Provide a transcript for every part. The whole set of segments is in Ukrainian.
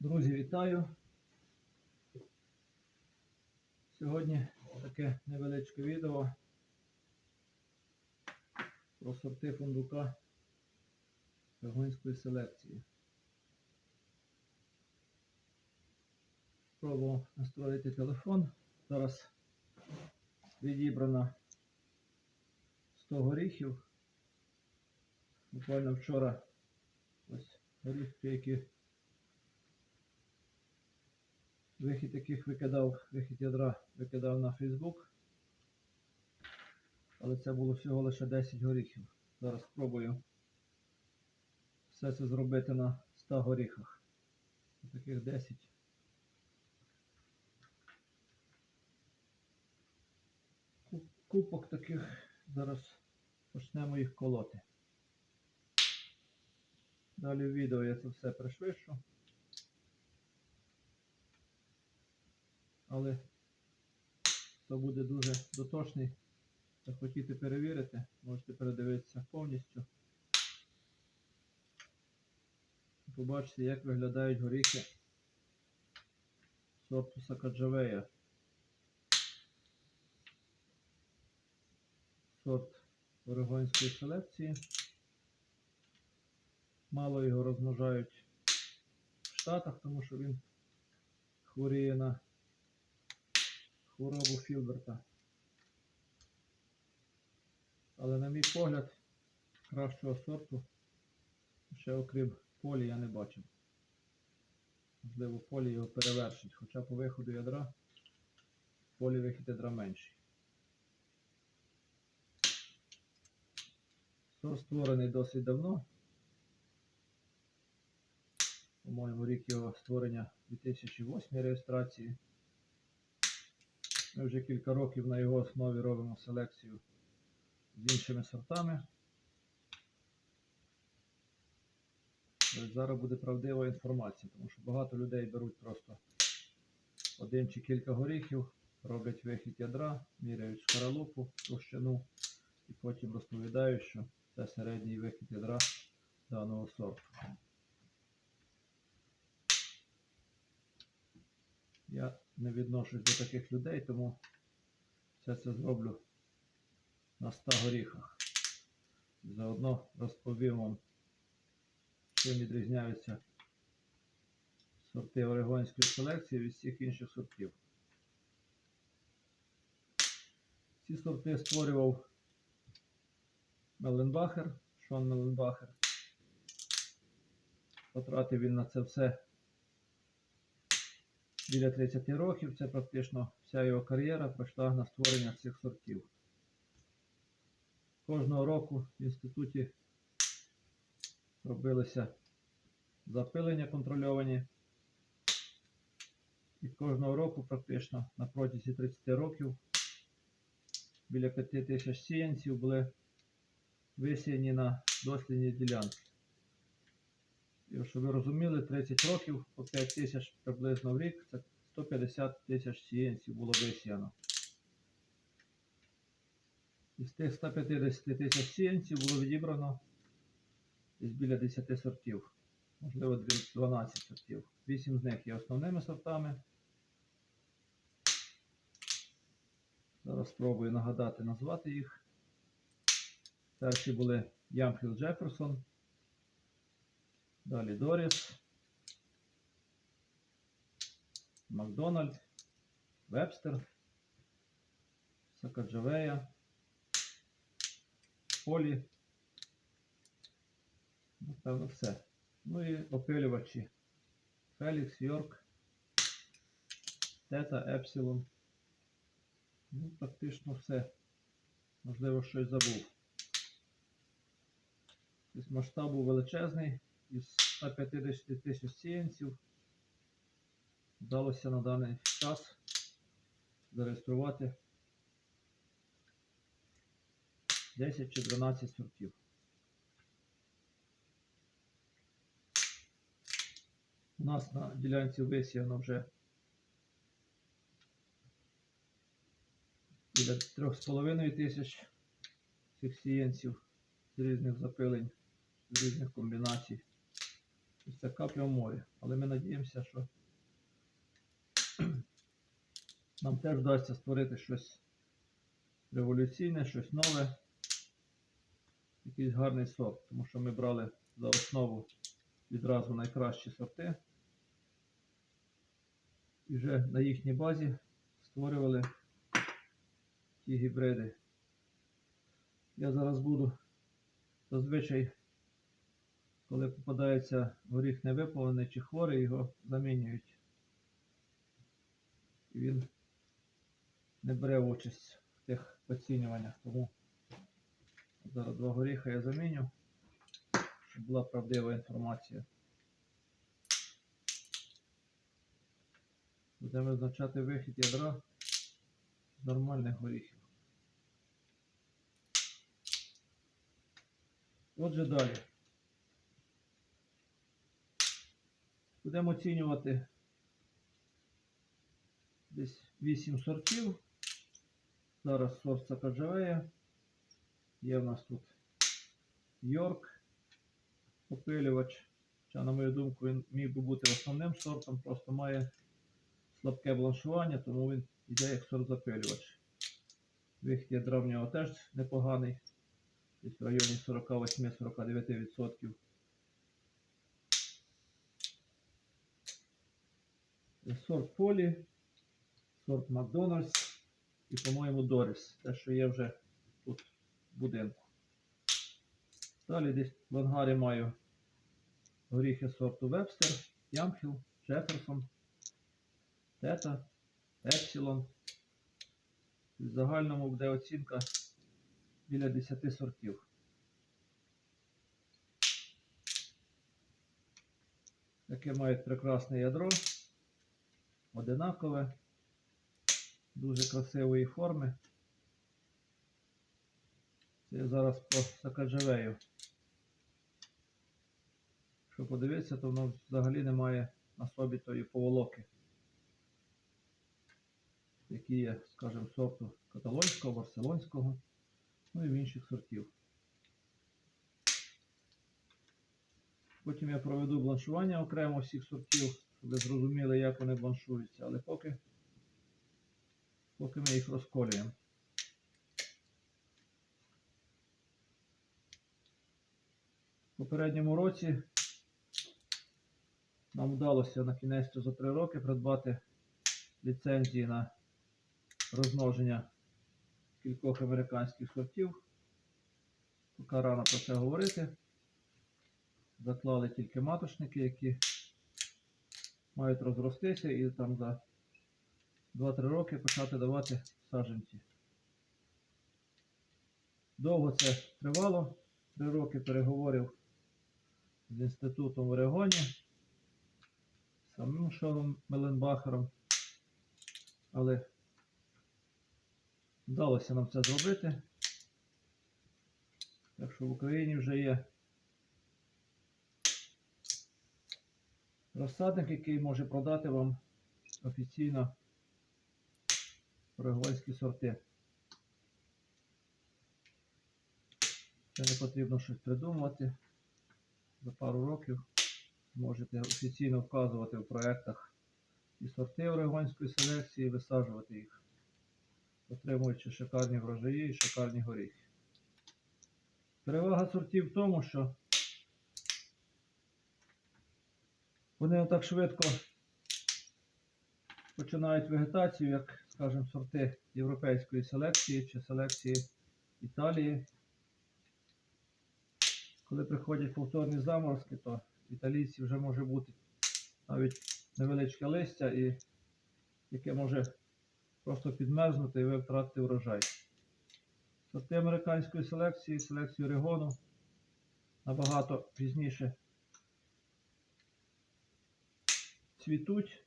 Друзі, вітаю! Сьогодні таке невеличке відео про сорти фундука Пегонської селекції. Спробував настроїти телефон. Зараз відібрано 100 горіхів. Буквально вчора ось горіхи, які Вихід яких викидав, вихід ядра викидав на Фейсбук. Але це було всього лише 10 горіхів. Зараз спробую все це зробити на 100 горіхах. Таких 10. Купок таких зараз почнемо їх колоти. Далі в відео я це все пришвидшу. Але хто буде дуже дотошний та хотіти перевірити, можете передивитися повністю. Побачите, як виглядають горіхи сорту Сакаджавея. Сорт орегонської селекції. Мало його розмножають в Штатах, тому що він хворіє на хворобу Філберта. Але, на мій погляд, кращого сорту ще окрім полі я не бачив. Можливо, полі його перевершить, хоча по виходу ядра полі вихід ядра менший. Сорт створений досить давно. По-моєму, рік його створення 2008 реєстрації. Ми вже кілька років на його основі робимо селекцію з іншими сортами. Зараз буде правдива інформація, тому що багато людей беруть просто один чи кілька горіхів, роблять вихід ядра, міряють шкаралупу, товщину і потім розповідають, що це середній вихід ядра даного сорту. Я не відношусь до таких людей, тому все це зроблю на 100 горіхах. Заодно розповім вам, чим відрізняються сорти орегонської селекції від всіх інших сортів. Ці сорти створював Меленбахер, Шон Меленбахер. Потратив він на це все біля 30 років. Це практично вся його кар'єра пройшла на створення цих сортів. Кожного року в інституті робилися запилення контрольовані. І кожного року практично на протязі 30 років біля 5 тисяч сіянців були висіяні на дослідні ділянки. Щоб ви розуміли, 30 років по 5 тисяч приблизно в рік, це 150 тисяч сіянців було висіяно. Із тих 150 тисяч сіянців було відібрано десь біля 10 сортів, можливо 12 сортів. 8 з них є основними сортами. Зараз спробую нагадати, назвати їх. Перші були Ямфіл Джеферсон. Далі Доріс, Макдональд, Вебстер, Сакаджавея, Полі. Напевно, все. Ну і опилювачі. Фелікс, Йорк, Тета, Епсилон. Ну, практично все. Можливо, щось забув. Тобто масштаб був величезний із 150 тисяч сіянців вдалося на даний час зареєструвати 10 чи 12 сортів. У нас на ділянці висіяно вже біля 3,5 тисяч цих сіянців з різних запилень, з різних комбінацій. Ось це капля в морі. Але ми надіємося, що нам теж вдасться створити щось революційне, щось нове, якийсь гарний сорт. Тому що ми брали за основу відразу найкращі сорти. І вже на їхній базі створювали ті гібриди. Я зараз буду зазвичай, коли попадається горіх невиповнений чи хворий, його замінюють. І він не бере участь в тих оцінюваннях. Тому зараз два горіха я заміню, щоб була правдива інформація. Будемо визначати вихід ядра з нормальних горіхів. Отже, далі. Будемо оцінювати десь 8 сортів. Зараз сорт Сакаджавея. Є в нас тут Йорк, опилювач. Хоча, на мою думку, він міг би бути основним сортом, просто має слабке бланшування, тому він йде як сорт запилювач. Вихід ядра в теж непоганий, десь в районі 48-49%. Сорт Полі, сорт Макдональдс і, по-моєму, Доріс. Те, що є вже тут в будинку. Далі десь в ангарі маю горіхи сорту Вебстер, Ямхіл, Джеферсон, Тета, Епсилон. В загальному буде оцінка біля 10 сортів. Таке мають прекрасне ядро, одинакове, дуже красивої форми. Це я зараз по сакаджавею. Якщо подивитися, то воно взагалі не має на собі тої поволоки, які є, скажімо, сорту каталонського, барселонського, ну і в інших сортів. Потім я проведу бланшування окремо всіх сортів, щоб ви зрозуміли, як вони бланшуються, але поки, поки ми їх розколюємо. В попередньому році нам вдалося на кінець за 3 роки придбати ліцензії на розмноження кількох американських сортів. Поки рано про це говорити. Заклали тільки маточники, які мають розростися і там за 2-3 роки почати давати саджанці. Довго це тривало. 3 роки переговорів з інститутом в Орегоні, самим Шоном Меленбахером. Але вдалося нам це зробити. Так що в Україні вже є розсадник, який може продати вам офіційно орегонські сорти. Це не потрібно щось придумувати. За пару років можете офіційно вказувати в проєктах і сорти орегонської селекції, і висаджувати їх, отримуючи шикарні врожаї і шикарні горіхи. Перевага сортів в тому, що вони так швидко починають вегетацію, як, скажімо, сорти європейської селекції чи селекції Італії. Коли приходять повторні заморозки, то в італійці вже може бути навіть невеличке листя, і яке може просто підмерзнути і ви втратите врожай. Сорти американської селекції, селекції Орегону набагато пізніше цвітуть,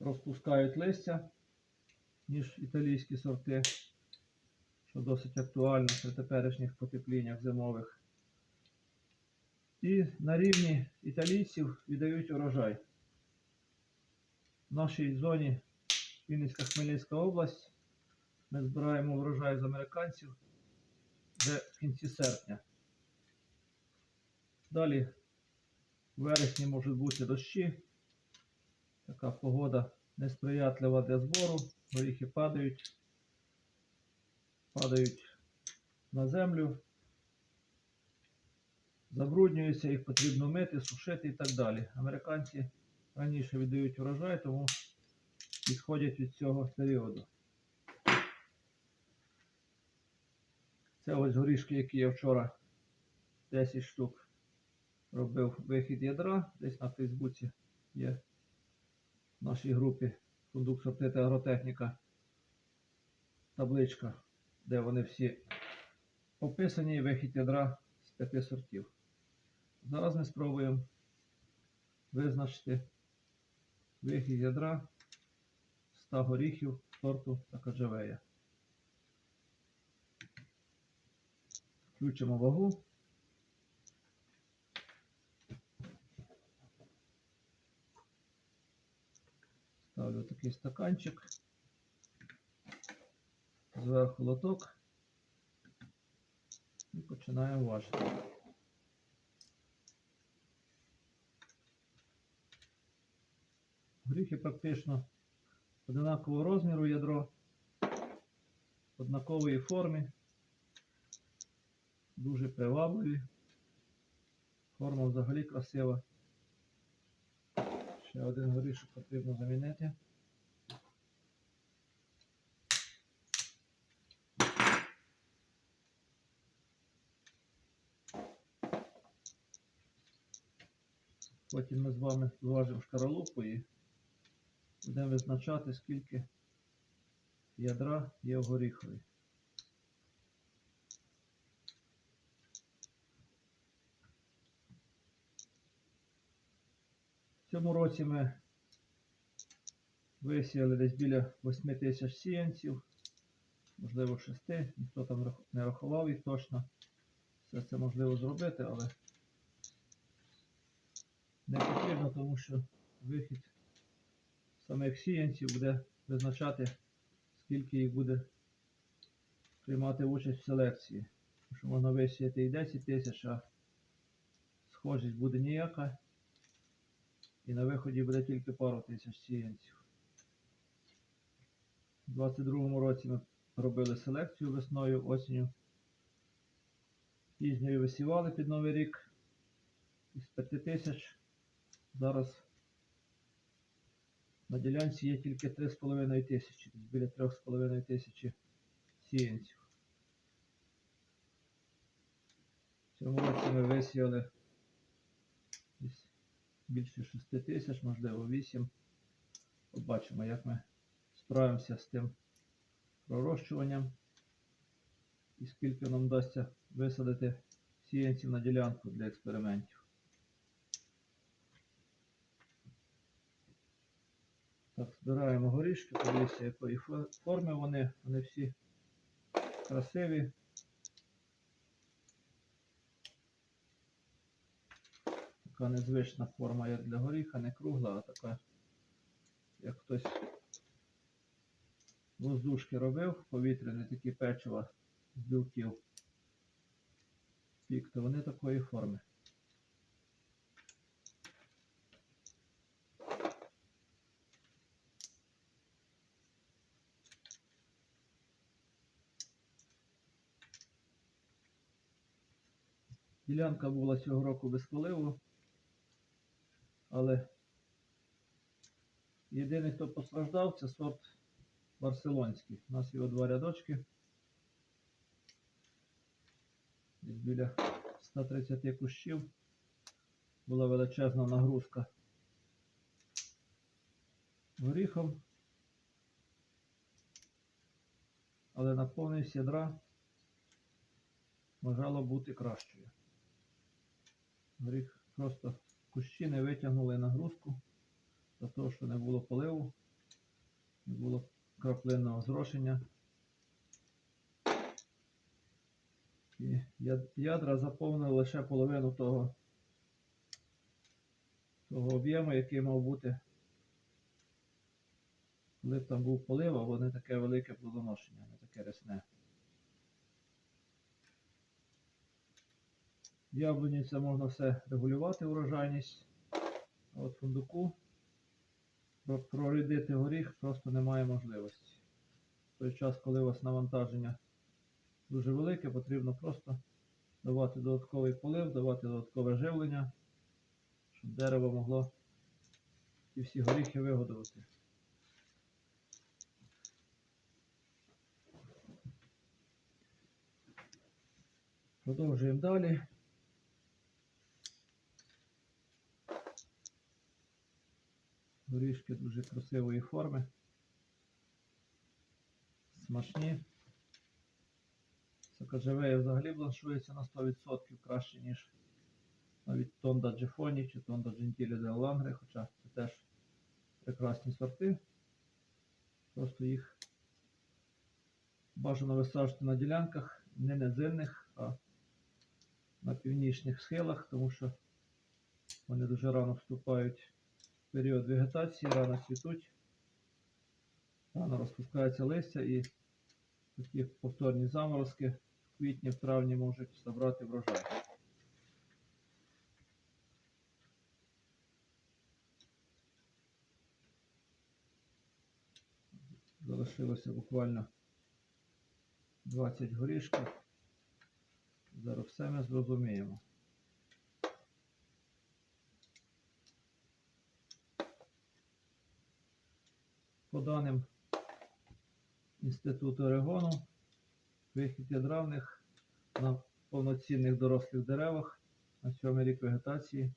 розпускають листя, ніж італійські сорти, що досить актуально при теперішніх потепліннях зимових. І на рівні італійців віддають урожай. В нашій зоні Вінницька Хмельницька область ми збираємо врожай з американців вже в кінці серпня. Далі Вересні можуть бути дощі. Така погода несприятлива для збору. Горіхи падають, падають на землю, забруднюються, їх потрібно мити, сушити і так далі. Американці раніше віддають урожай, тому відходять від цього періоду. Це ось горішки, які я вчора 10 штук робив вихід ядра. Десь на Фейсбуці є в нашій групі Фундук сорти та агротехніка табличка, де вони всі описані вихід ядра з п'яти сортів. Зараз ми спробуємо визначити вихід ядра 100 горіхів сорту Акаджавея. Включимо вагу. Ставлю такий стаканчик. Зверху лоток. І починаємо важити. Горіхи практично одинакового розміру ядро, однакової форми, дуже привабливі. Форма взагалі красива. Ще один горішок потрібно замінити. Потім ми з вами зважимо шкаралупу і будемо визначати, скільки ядра є в горіхові. В цьому році ми висіяли десь біля 8 тисяч сіянців, можливо 6, ніхто там не рахував їх точно. Все це можливо зробити, але не потрібно, тому що вихід самих сіянців буде визначати, скільки їх буде приймати участь в селекції. Тому що можна висіяти і 10 тисяч, а схожість буде ніяка. І на виході буде тільки пару тисяч сіянців. У 22-му році ми робили селекцію весною, осінню. Пізньою висівали під Новий рік із 5 тисяч. Зараз на ділянці є тільки 3,5 тисячі, біля 3,5 тисячі сіянців. В цьому році ми висіяли більше 6 тисяч, можливо 8. Побачимо, як ми справимося з тим пророщуванням і скільки нам вдасться висадити сіянців на ділянку для експериментів. Так, збираємо горішки, подивіться, якої фо- форми вони. Вони всі красиві. Така незвична форма, як для горіха, не кругла, а така, як хтось воздушки робив, повітряні такі печива з білків. Пік, то вони такої форми. Ділянка була цього року без поливу, але єдиний, хто постраждав, це сорт барселонський. У нас його два рядочки. Десь біля 130 кущів була величезна нагрузка горіхом, але наповненість ядра бажало бути кращою. Горіх просто кущі не витягнули нагрузку за того, що не було поливу, не було краплинного зрошення. І ядра заповнили лише половину того, того об'єму, який мав бути. Коли б там був полив, або не таке велике плодоношення, не таке рясне. Яблуні це можна все регулювати, урожайність. А от фундуку прорядити горіх просто немає можливості. В той час, коли у вас навантаження дуже велике, потрібно просто давати додатковий полив, давати додаткове живлення, щоб дерево могло ті всі горіхи вигодувати. Продовжуємо далі. Горішки дуже красивої форми. Смачні. Сакаджавея взагалі бланшується на 100% краще, ніж навіть Тонда Джефоні чи Тонда Джентілі де Лангре, хоча це теж прекрасні сорти. Просто їх бажано висаджувати на ділянках не низинних, а на північних схилах, тому що вони дуже рано вступають період вегетації, рано цвітуть, рано розпускається листя і такі повторні заморозки в квітні, в травні можуть забрати врожай. Залишилося буквально 20 горішків. Зараз все ми зрозуміємо. По даним Інституту Орегону, вихід ядра в них на повноцінних дорослих деревах на сьомий рік вегетації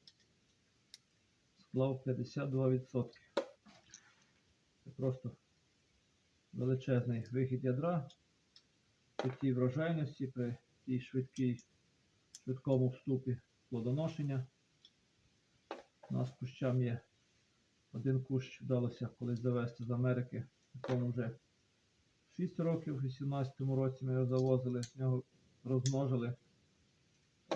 склав 52%. Це просто величезний вихід ядра при тій врожайності, при тій швидкій, швидкому вступі плодоношення. У нас кущам є один кущ вдалося колись завести з Америки, якому вже 6 років, у 18 році ми його завозили, з нього розмножили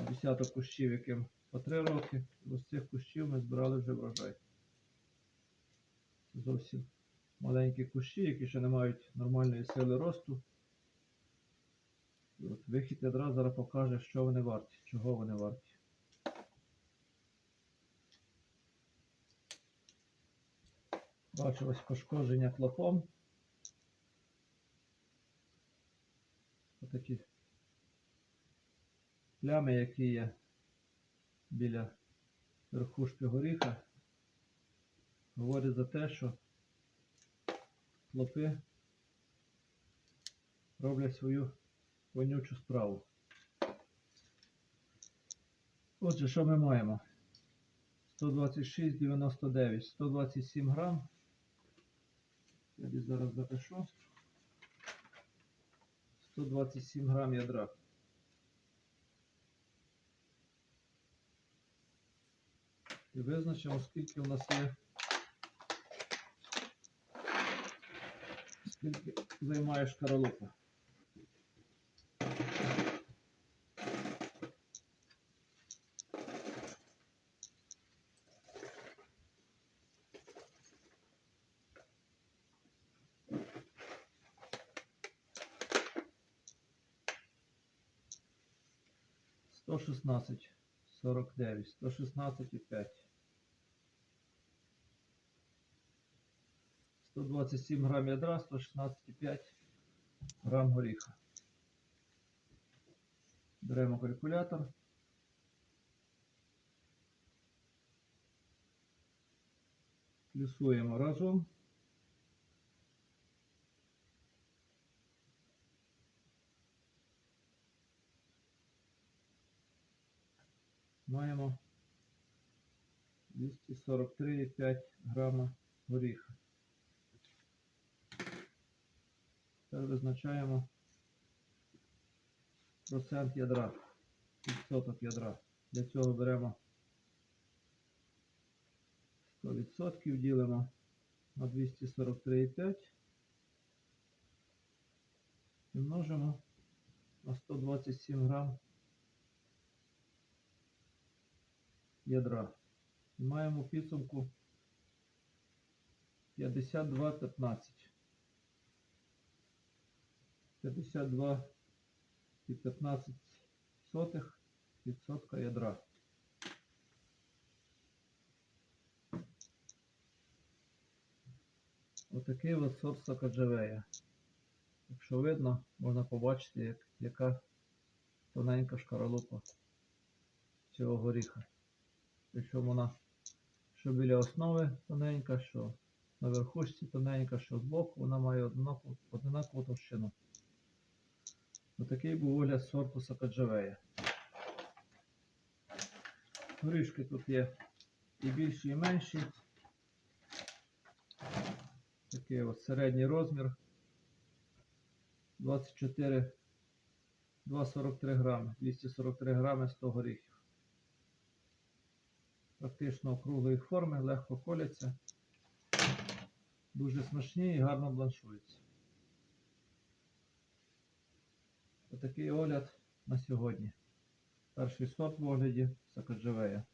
десяток кущів, яким по 3 роки. І з цих кущів ми збирали вже врожай. Це зовсім маленькі кущі, які ще не мають нормальної сили росту. І от вихід ядра зараз покаже, що вони варті, чого вони варті. Бачу ось пошкодження клопом. Отакі плями, які є біля верхушки горіха, говорять за те, що клопи роблять свою вонючу справу. Отже, що ми маємо? 126,99, 127 грам. Я десь зараз запишу. 127 грам ядра. І визначимо, скільки у нас є. Скільки займає шкаралупа. Сто шістнадцять сорок дев'ять, сто шістнадцять і п'ять. 127 грам ядра, 116,5 грам горіха. Беремо калькулятор. Плюсуємо разом. Маємо 243,5 грама горіха. Тепер визначаємо процент ядра, відсоток ядра. Для цього беремо 100% ділимо на 243,5 і множимо на 127 грам ядра. І маємо підсумку 52,15. 52 і 15 сотих відсотка ядра. Отакий от сорт сакаджавея. Якщо видно, можна побачити, як, яка тоненька шкаралупа цього горіха. Причому вона що біля основи тоненька, що на верхушці тоненька, що збоку, вона має однакову, однакову товщину. Отакий був огляд сорту сакаджавея. Горішки тут є і більші, і менші. Такий от середній розмір. 24, 2,43 грами, 243 грами 100 горіхів. Практично округлої форми, легко коляться. Дуже смачні і гарно бланшуються. Отакий огляд на сьогодні. Перший сорт в огляді Сакаджавея.